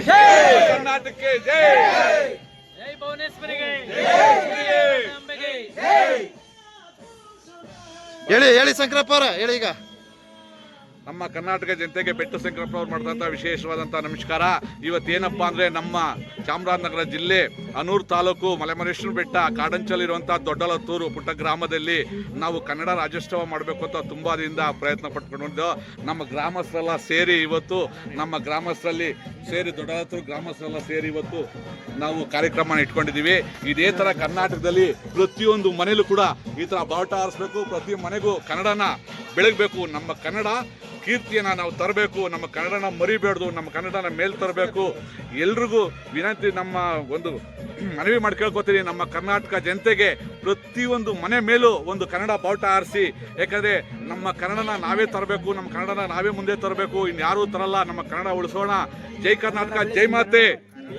ಕರ್ನಾಟಕಕ್ಕೆ ಜೈ! ಜೈ ಭುವನೇಶ್ವರಿಗೆ! ಅಂಬೆಗೆ ಹೇಳಿ ಹೇಳಿ ಶಂಕರಪ್ಪ ಅವರ ಹೇಳಿ ಈಗ. ನಮ್ಮ ಕರ್ನಾಟಕ ಜನತೆಗೆ ಬೆಟ್ಟ ಶಂಕರಪ್ಪ ಅವ್ರು ಮಾಡಿದಂಥ ವಿಶೇಷವಾದಂಥ ನಮಸ್ಕಾರ. ಇವತ್ತೇನಪ್ಪ ಅಂದರೆ ನಮ್ಮ ಚಾಮರಾಜನಗರ ಜಿಲ್ಲೆ ಅನೂರು ತಾಲೂಕು ಮಲೆಮರೇಶ್ವರ ಬೆಟ್ಟ ಕಾಡಂಚಲಿರುವಂಥ ದೊಡ್ಡಲತ್ತೂರು ಪುಟ್ಟ ಗ್ರಾಮದಲ್ಲಿ ನಾವು ಕನ್ನಡ ರಾಜ್ಯೋತ್ಸವ ಮಾಡಬೇಕು ಅಂತ ತುಂಬ ದಿನದಿಂದ ಪ್ರಯತ್ನ ಪಟ್ಕೊಂಡು ನಮ್ಮ ಗ್ರಾಮಸ್ಥರೆಲ್ಲ ಸೇರಿ ಇವತ್ತು, ನಮ್ಮ ಗ್ರಾಮಸ್ಥರಲ್ಲಿ ಸೇರಿ ದೊಡ್ಡಲತ್ತೂರು ಗ್ರಾಮಸ್ಥರೆಲ್ಲ ಸೇರಿ ಇವತ್ತು ನಾವು ಕಾರ್ಯಕ್ರಮ ಇಟ್ಕೊಂಡಿದ್ದೀವಿ. ಇದೇ ಥರ ಕರ್ನಾಟಕದಲ್ಲಿ ಪ್ರತಿಯೊಂದು ಮನೇಲೂ ಕೂಡ ಈ ಥರ ಬಾವುಟ ಹಾರಿಸ್ಬೇಕು, ಪ್ರತಿ ಮನೆಗೂ ಕನ್ನಡನ ಬೆಳಗಬೇಕು. ನಮ್ಮ ಕನ್ನಡ ಕೀರ್ತಿಯನ್ನ ನಾವು ತರಬೇಕು, ನಮ್ಮ ಕನ್ನಡನ ಮರಿಬೇಡ್ದು, ನಮ್ಮ ಕನ್ನಡನ ಮೇಲೆ ತರಬೇಕು. ಎಲ್ರಿಗೂ ವಿನಂತಿ, ನಮ್ಮ ಒಂದು ಮನವಿ ಮಾಡಿ ನಮ್ಮ ಕರ್ನಾಟಕ ಜನತೆಗೆ ಪ್ರತಿಯೊಂದು ಮನೆ ಮೇಲೂ ಒಂದು ಕನ್ನಡ ಬಾವುಟ ಆರಿಸಿ ಯಾಕಂದರೆ ನಮ್ಮ ಕನ್ನಡನ ನಾವೇ ತರಬೇಕು, ನಮ್ಮ ಕನ್ನಡನ ನಾವೇ ಮುಂದೆ ತರಬೇಕು. ಇನ್ಯಾರೂ ತರಲ್ಲ, ನಮ್ಮ ಕನ್ನಡ ಉಳಿಸೋಣ. ಜೈ ಕರ್ನಾಟಕ, ಜೈ ಮಾತೆ.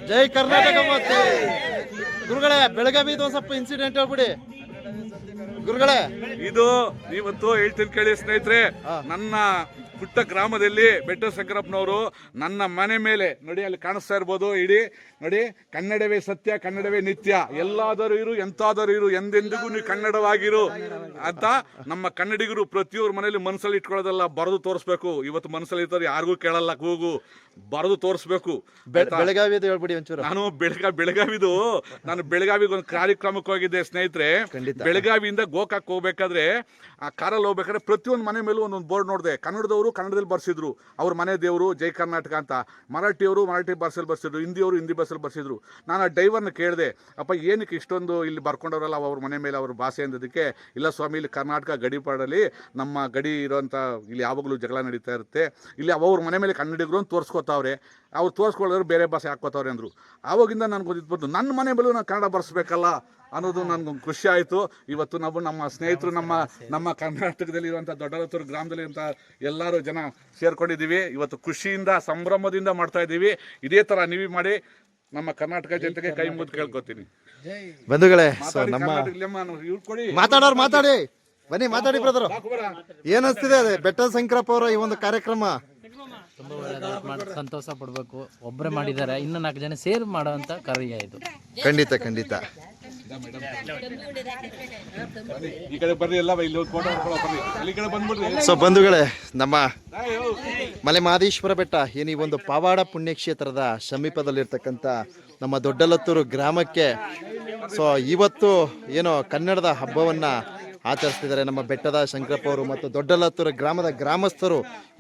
ಜೈ ಕರ್ನಾಟಕ ಮಾತೆ. ಗುರುಗಳೇ, ಬೆಳಗಾವಿ ಸ್ವಲ್ಪ ಇನ್ಸಿಡೆಂಟ್ ಹೇಳ್ಬಿಡಿ. ಗುರುಗಳೇ ಇದು ಇವತ್ತು ಹೇಳ್ತೀನಿ ಕೇಳಿ ಸ್ನೇಹಿತರೆ ನನ್ನ ಪುಟ್ಟ ಗ್ರಾಮದಲ್ಲಿ ಬೆಟ್ಟ ಶಂಕರಪ್ಪನವರು ನನ್ನ ಮನೆ ಮೇಲೆ ನೋಡಿ ಅಲ್ಲಿ ಕಾಣಿಸ್ತಾ ಇರ್ಬೋದು ಇಡೀ ನೋಡಿ ಕನ್ನಡವೇ ಸತ್ಯ ಕನ್ನಡವೇ ನಿತ್ಯ. ಎಲ್ಲಾದರೂ ಇರು ಎಂತಾದರೂ ಇರು ಎಂದೆಂದಿಗೂ ನೀವು ಕನ್ನಡವಾಗಿರು ಅಂತ ನಮ್ಮ ಕನ್ನಡಿಗರು ಪ್ರತಿಯೊಬ್ಬರ ಮನೇಲಿ ಮನಸ್ಸಲ್ಲಿ ಇಟ್ಕೊಳ್ಳೋದಲ್ಲ ಬರೆದು ತೋರಿಸ್ಬೇಕು. ಇವತ್ತು ಮನಸ್ಸಲ್ಲಿ ಇರ್ತಾರೆ ಯಾರಿಗೂ ಕೇಳಲ್ಲ ಕೂಗು. ಬರೆದು ತೋರಿಸ್ಬೇಕು. ಬೆಳಗಾವಿದು ಹೇಳ್ಬಿಡಿ ಒಂಚೂರು. ನಾನು ಬೆಳಗಾವಿ ಬೆಳಗಾವಿದು ನಾನು ಬೆಳಗಾವಿಗೆ ಒಂದು ಕಾರ್ಯಕ್ರಮಕ್ಕೆ ಹೋಗಿದ್ದೆ ಸ್ನೇಹಿತರೆ. ಬೆಳಗಾವಿಯಿಂದ ಗೋಕಾಕ್ ಹೋಗ್ಬೇಕಾದ್ರೆ ಆ ಕಾರಲ್ಲಿ ಹೋಗ್ಬೇಕಾದ್ರೆ ಪ್ರತಿಯೊಂದು ಮನೆ ಮೇಲೂ ಒಂದೊಂದು ಬೋರ್ಡ್ ನೋಡಿದೆ. ಕನ್ನಡದವರು ಕನ್ನಡದಲ್ಲಿ ಬರ್ಸಿದ್ರು. ಅವ್ರ ಮನೆ ದೇವರು ಜೈ ಕರ್ನಾಟಕ ಅಂತ. ಮರಾಠಿಯವರು ಮರಾಠಿ ಭಾಷೆಯಲ್ಲಿ ಬರ್ಸಿದ್ರು ಹಿಂದಿಯವರು ಹಿಂದಿ ಬಸ್ಸಲ್ಲಿ ಬರ್ಸಿದ್ರು. ನಾನು ಆ ಡ್ರೈವರ್ನ ಕೇಳಿದೆ ಅಪ್ಪ ಏನಕ್ಕೆ ಇಷ್ಟೊಂದು ಇಲ್ಲಿ ಬರ್ಕೊಂಡವ್ರಲ್ಲ ಅವ್ರ ಮನೆ ಮೇಲೆ ಅವ್ರ ಭಾಷೆ ಅಂದದಕ್ಕೆ ಇಲ್ಲ ಸ್ವಾಮಿ ಇಲ್ಲಿ ಕರ್ನಾಟಕ ಗಡಿಪಾಡಲ್ಲಿ ನಮ್ಮ ಗಡಿ ಇರೋಂಥ ಇಲ್ಲಿ ಯಾವಾಗಲೂ ಜಗಳ ನಡೀತಾ ಇರುತ್ತೆ. ಇಲ್ಲಿ ಅವ್ರ ಮನೆ ಮೇಲೆ ಕನ್ನಡಿಗರು ಅಂತ ತೋರಿಸ್ಕೊತಾವ್ರೆ ಅವ್ರು ತೋರಿಸ್ಕೊಳ್ಳೋರು ಬೇರೆ ಭಾಷೆ ಹಾಕ್ಕೋತಾವ್ರೆ ಅಂದರು. ಆವಾಗಿಂದ ನನಗೆ ಗೊತ್ತಿತ್ತು ಬಂತು ನನ್ನ ಮನೆ ಮೇಲೂ ನಾನು ಕನ್ನಡ ಬರ್ಸ್ಬೇಕಲ್ಲ ಅನ್ನೋದು ನನಗೊಂದು ಖುಷಿ ಆಯಿತು. ಇವತ್ತು ನಾವು ನಮ್ಮ ಸ್ನೇಹಿತರು ನಮ್ಮ ನಮ್ಮ ಕರ್ನಾಟಕದಲ್ಲಿ ಇರುವಂಥ ದೊಡ್ಡಲತ್ತೂರು ಗ್ರಾಮದಲ್ಲಿ ಅಂತ ಎಲ್ಲರೂ ಜನ ಸೇರ್ಕೊಂಡಿದ್ದೀವಿ. ಇವತ್ತು ಖುಷಿಯಿಂದ ಸಂಭ್ರಮದಿಂದ ಮಾಡ್ತಾ ಇದ್ದೀವಿ. ಇದೇ ಥರ ನೀವು ಮಾಡಿ ನಮ್ಮ ಕರ್ನಾಟಕ ಜನತೆಗೆ ಕೈ ಮುಗಿದು ಕೇಳ್ಕೊತೀನಿ. ಬಂಧುಗಳೇ ಮಾತಾಡೋರು ಮಾತಾಡಿ. ಬನ್ನಿ ಮಾತಾಡಿ ಬ್ರದರ್. ಏನಿಸ್ತಿದೆ. ಅದೇ? ಬೆಟ್ಟ ಶಂಕರಪ್ಪ ಅವರ ಈ ಒಂದು ಕಾರ್ಯಕ್ರಮ? ತುಂಬ ಒಳ್ಳೆಯದಾಗಿ ಮಾಡಿ ಸಂತೋಷ ಪಡಬೇಕು. ಒಬ್ಬರೇ ಮಾಡಿದ್ದಾರೆ ಇನ್ನು ನಾಲ್ಕು ಜನ ಸೇರಿ ಮಾಡೋವಂಥ ಕಾರ್ಯ ಇದು. ಖಂಡಿತ ಖಂಡಿತ. ಈ ಕಡೆ ಬರ್ರಿ ಎಲ್ಲ ಇಲ್ಲಿ ಹೋಗಿ ಫೋಟೋ ಹೊಡ್ಕೊಳ್ಳೋ ಬರ್ರಿ. ಅಲ್ಲಿ ಕಡೆ ಬಂದ್ಬಿಡ್ರಿ. ಸೊ ಬಂಧುಗಳೇ ನಮ್ಮ ಮಲೆ ಮಾದೇಶ್ವರ ಬೆಟ್ಟ ಏನು ಈ ಒಂದು ಪಾವಾಡ ಪುಣ್ಯಕ್ಷೇತ್ರದ ಸಮೀಪದಲ್ಲಿರ್ತಕ್ಕಂಥ ನಮ್ಮ ದೊಡ್ಡಲತ್ತೂರು ಗ್ರಾಮಕ್ಕೆ. ಸೊ ಇವತ್ತು ಏನೋ ಕನ್ನಡದ ಹಬ್ಬವನ್ನ ಆಚರಿಸ್ತಿದ್ದಾರೆ. ನಮ್ಮ ಬೆಟ್ಟದ ಶಂಕರಪ್ಪ ಅವರು ಮತ್ತು ದೊಡ್ಡಲತ್ತೂರು ಗ್ರಾಮದ ಗ್ರಾಮಸ್ಥರು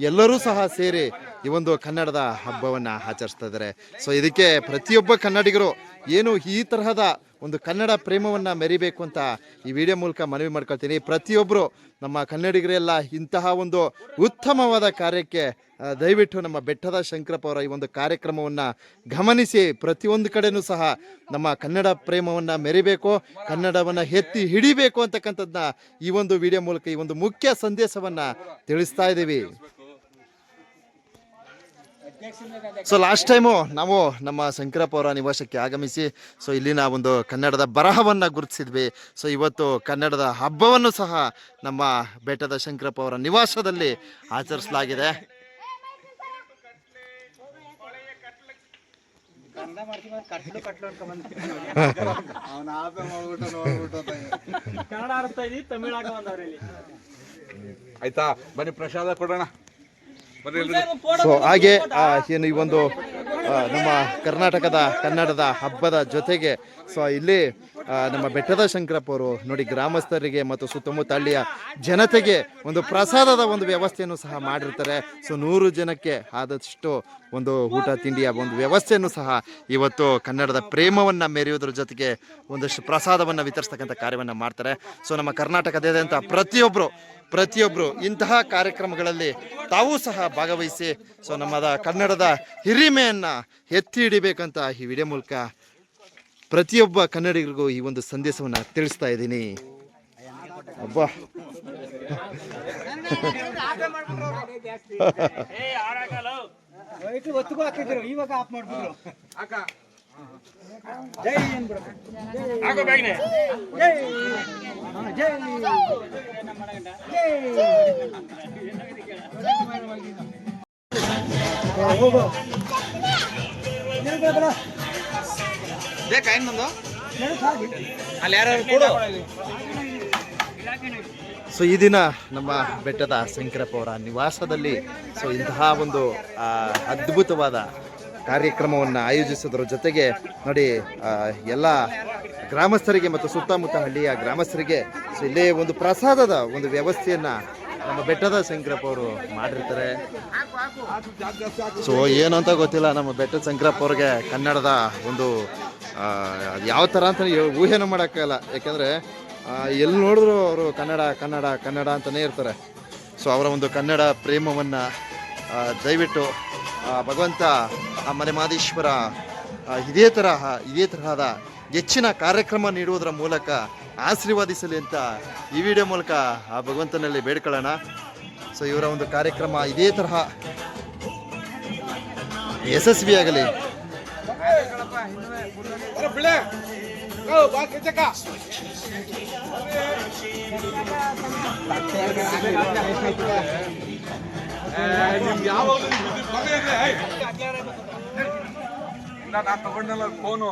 ಎಲ್ಲರೂ ಸಹ ಸೇರಿ ಈ ಒಂದು ಕನ್ನಡದ ಹಬ್ಬವನ್ನು ಆಚರಿಸ್ತಾ ಇದ್ದಾರೆ. ಸೊ ಇದಕ್ಕೆ ಪ್ರತಿಯೊಬ್ಬ ಕನ್ನಡಿಗರು ಏನು ಈ ತರಹದ ಒಂದು ಕನ್ನಡ ಪ್ರೇಮವನ್ನು ಮೆರಿಬೇಕು ಅಂತ ಈ ವಿಡಿಯೋ ಮೂಲಕ ಮನವಿ ಮಾಡ್ಕೊಳ್ತೀನಿ. ಪ್ರತಿಯೊಬ್ಬರು ನಮ್ಮ ಕನ್ನಡಿಗರೆಲ್ಲ ಇಂತಹ ಒಂದು ಉತ್ತಮವಾದ ಕಾರ್ಯಕ್ಕೆ ದಯವಿಟ್ಟು ನಮ್ಮ ಬೆಟ್ಟದ ಶಂಕರಪ್ಪ ಅವರ ಈ ಒಂದು ಕಾರ್ಯಕ್ರಮವನ್ನು ಗಮನಿಸಿ. ಪ್ರತಿಯೊಂದು ಕಡೆನೂ ಸಹ ನಮ್ಮ ಕನ್ನಡ ಪ್ರೇಮವನ್ನು ಮೆರಿಬೇಕು, ಕನ್ನಡವನ್ನು ಎತ್ತಿ ಹಿಡಿಬೇಕು ಅಂತಕ್ಕಂಥದ್ದನ್ನ ಈ ಒಂದು ವಿಡಿಯೋ ಮೂಲಕ ಈ ಒಂದು ಮುಖ್ಯ ಸಂದೇಶವನ್ನು ತಿಳಿಸ್ತಾ ಇದ್ದೀವಿ. ಸೊ ಲಾಸ್ಟ್ ಟೈಮು ನಾವು ನಮ್ಮ ಶಂಕರಪ್ಪ ಅವರ ನಿವಾಸಕ್ಕೆ ಆಗಮಿಸಿ ಸೊ ಇಲ್ಲಿನ ಒಂದು ಕನ್ನಡದ ಬರಹವನ್ನು ಗುರುತಿಸಿದ್ವಿ. ಸೊ ಇವತ್ತು ಕನ್ನಡದ ಹಬ್ಬವನ್ನು ಸಹ ನಮ್ಮ ಬೆಟ್ಟದ ಶಂಕರಪ್ಪ ಅವರ ನಿವಾಸದಲ್ಲಿ ಆಚರಿಸಲಾಗಿದೆ. ಆಯ್ತಾ? ಬನ್ನಿ ಪ್ರಸಾದ ಕೊಡೋಣ. ಸೊ ಹಾಗೆ ಆ, ಏನು ಈ ಒಂದು ನಮ್ಮ ಕರ್ನಾಟಕದ ಕನ್ನಡದ ಹಬ್ಬದ ಜೊತೆಗೆ ಸೊ ಇಲ್ಲಿ ನಮ್ಮ ಬೆಟ್ಟದ ಶಂಕರಪ್ಪ ಅವರು ನೋಡಿ ಗ್ರಾಮಸ್ಥರಿಗೆ ಮತ್ತು ಸುತ್ತಮುತ್ತ ಹಳ್ಳಿಯ ಜನತೆಗೆ ಒಂದು ಪ್ರಸಾದದ ಒಂದು ವ್ಯವಸ್ಥೆಯನ್ನು ಸಹ ಮಾಡಿರ್ತಾರೆ. ಸೊ, ನೂರು ಜನಕ್ಕೆ ಆದಷ್ಟು ಒಂದು ಊಟ, ತಿಂಡಿಯ ಒಂದು ವ್ಯವಸ್ಥೆಯನ್ನು ಸಹ ಇವತ್ತು ಕನ್ನಡದ ಪ್ರೇಮವನ್ನು ಮೆರೆಯೋದ್ರ ಜೊತೆಗೆ ಒಂದಷ್ಟು ಪ್ರಸಾದವನ್ನು ವಿತರಿಸ್ತಕ್ಕಂಥ ಕಾರ್ಯವನ್ನು ಮಾಡ್ತಾರೆ. ಸೊ, ನಮ್ಮ ಕರ್ನಾಟಕದಾದ್ಯಂತ ಪ್ರತಿಯೊಬ್ಬರು ಪ್ರತಿಯೊಬ್ಬರು ಇಂತಹ ಕಾರ್ಯಕ್ರಮಗಳಲ್ಲಿ ತಾವೂ ಸಹ ಭಾಗವಹಿಸಿ, ಸೊ, ನಮ್ಮದ ಕನ್ನಡದ ಹಿರಿಮೆಯನ್ನು ಎತ್ತಿ ಹಿಡಿಬೇಕಂತ ಈ ವಿಡಿಯೋ ಮೂಲಕ ಪ್ರತಿಯೊಬ್ಬ ಕನ್ನಡಿಗರಿಗೂ ಈ ಒಂದು ಸಂದೇಶವನ್ನು ತಿಳಿಸ್ತಾ ಇದ್ದೀನಿ. ಅಬ್ಬಾ. ಒತ್ತಿಗೂ ಇವಾಗ ನಮ್ದು ಅಲ್ಲಿ ಯಾರು ಕೊಡು. ಸೊ ಈ ದಿನ ನಮ್ಮ ಬೆಟ್ಟದ ಶಂಕರಪ್ಪ ಅವರ ನಿವಾಸದಲ್ಲಿ ಸೊ ಇಂತಹ ಒಂದು ಅದ್ಭುತವಾದ ಕಾರ್ಯಕ್ರಮವನ್ನು ಆಯೋಜಿಸೋದ್ರ ಜೊತೆಗೆ ನೋಡಿ ಎಲ್ಲ ಗ್ರಾಮಸ್ಥರಿಗೆ ಮತ್ತು ಸುತ್ತಮುತ್ತ ಹಳ್ಳಿಯ ಗ್ರಾಮಸ್ಥರಿಗೆ ಸೊ ಇಲ್ಲೇ ಒಂದು ಪ್ರಸಾದದ ಒಂದು ವ್ಯವಸ್ಥೆಯನ್ನು ನಮ್ಮ ಬೆಟ್ಟದ ಶಂಕರಪ್ಪ ಅವರು ಮಾಡಿರ್ತಾರೆ. ಸೊ ಏನು ಅಂತ ಗೊತ್ತಿಲ್ಲ ನಮ್ಮ ಬೆಟ್ಟದ ಶಂಕರಪ್ಪ ಅವ್ರಿಗೆ ಕನ್ನಡದ ಒಂದು ಅದ್ ಯಾವ ಥರ ಅಂತ ಊಹೆನೂ ಮಾಡೋಕ್ಕಾಗಲ್ಲ ಯಾಕೆಂದರೆ ಎಲ್ಲಿ ನೋಡಿದ್ರು ಅವರು ಕನ್ನಡ ಕನ್ನಡ ಕನ್ನಡ ಅಂತಲೇ ಇರ್ತಾರೆ. ಸೊ ಅವರ ಒಂದು ಕನ್ನಡ ಪ್ರೇಮವನ್ನು ದಯವಿಟ್ಟು ಭಗವಂತ, ಆ ಮನೆ ಮಾದೇಶ್ವರ ಇದೇ ತರಹ, ಇದೇ ತರಹದ ಹೆಚ್ಚಿನ ಕಾರ್ಯಕ್ರಮ ನೀಡುವುದರ ಮೂಲಕ ಆಶೀರ್ವಾದಿಸಲಿ ಅಂತ ಈ ವಿಡಿಯೋ ಮೂಲಕ ಆ ಭಗವಂತನಲ್ಲಿ ಬೇಡ್ಕೊಳ್ಳೋಣ. ಸೊ ಇವರ ಒಂದು ಕಾರ್ಯಕ್ರಮ ಇದೇ ತರಹ ಯಶಸ್ವಿಯಾಗಲಿ. ನಿಮ್ಗೆ ಯಾವಾಗಲೂ ನಾನು ತಗೊಂಡಲ್ಲ ಫೋನು.